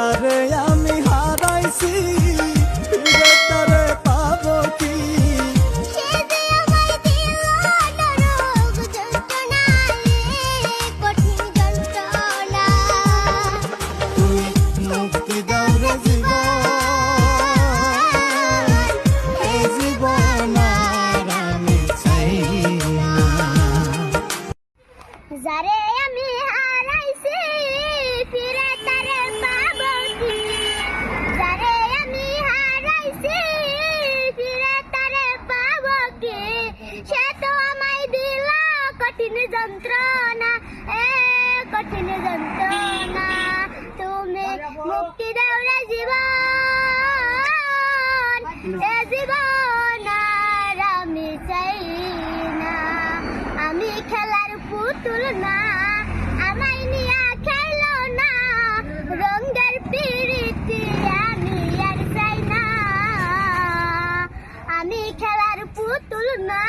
যারে আমি হারাইছি তারে পাব কি? তুমি মুক্তি দাও আমি হারাইছি ফিরে যন্ত্রণা, এ কঠিন যন্ত্রণা, তুমি মুক্তি দাও রে জীবন, এ জীবন আর আমি চাই না। আমি খেলার পুতুল না, আমায় নিয়ে আমি আর আমি খেলার পুতুল না।